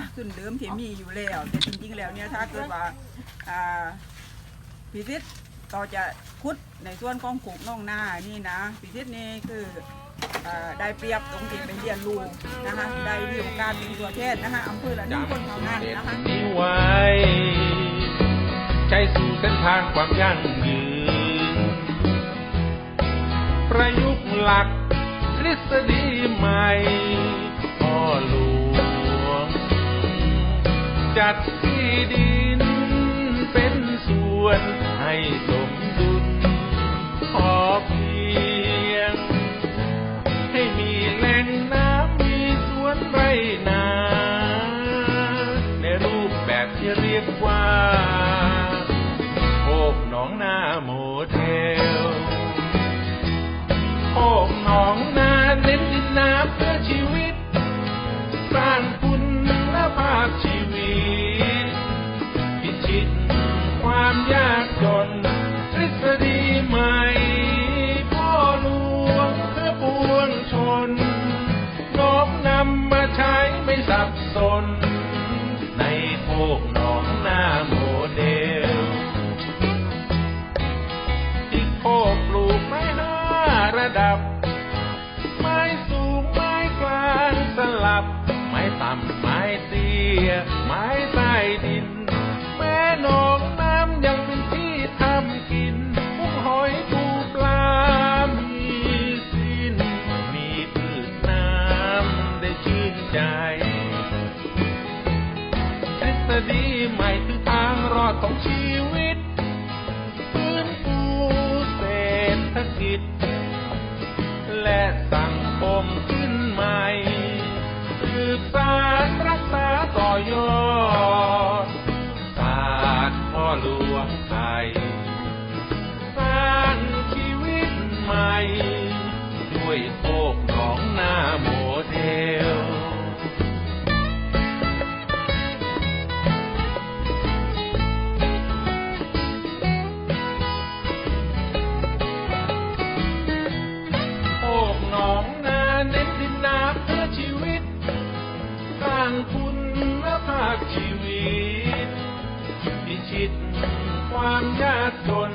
นะทุนเดิมที่มีอยู่แล้วแต่จริงๆแล้วเนี่ยถ้าเกิดว่าพิซิตต่อจะคุดในส่วนของขุกน่องหน้านี่นะพิซิตนี่คืออได้เปรียบตรงที่ไปเรียนรู้นะคะได้มีโอกาสเป็นตัวแทนนะคะอำเภอละหนึ่งคนเท่านั้นนะคะมีไว้ใจสู่เส้นทางความยั่งยืนประยุกต์หลักทฤษฎีใหม่ ที่เรียกว่าโคกหนองนาโมเดลโคกหนองนาเน้นดินน้ำเพื่อชีวิต สร้างคุณภาพชีวิต พิชิตความยากจนทฤษฎีใหม่พ่อหลวงเพื่อปวงชนน้อมนำมาใช้ไม่สับสน ดับ ไม้สูงไม้กลางสลับ ไม้ต่ำไม้เตี้ยไม้ใต้ดิน แม่หนองน้ำยังเป็นที่ทำกินกุ้งหอยปูปลา มีสิ้น มีพืชน้ำได้ชื่นใจทฤษฎีใหม่คือทางรอดของชีวิต วงไทยสร้างชีวิตใหม่ ด้วยโคกหนองนาโมเดลโอกหนองนาเน้นดินน้ำเพื่อชีวิต สร้างคุณภาพชีวิต พิชิตความยากจน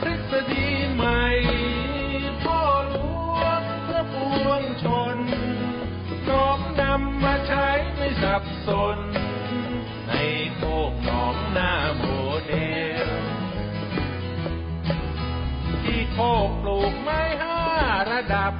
ทฤษฎีใหม่ พ่อหลวงเพื่อปวงชนน้อมนำมาใช้ไม่สับสน ในโคกหนองนาโมเดลที่โคกปลูกไม้ห้าระดับ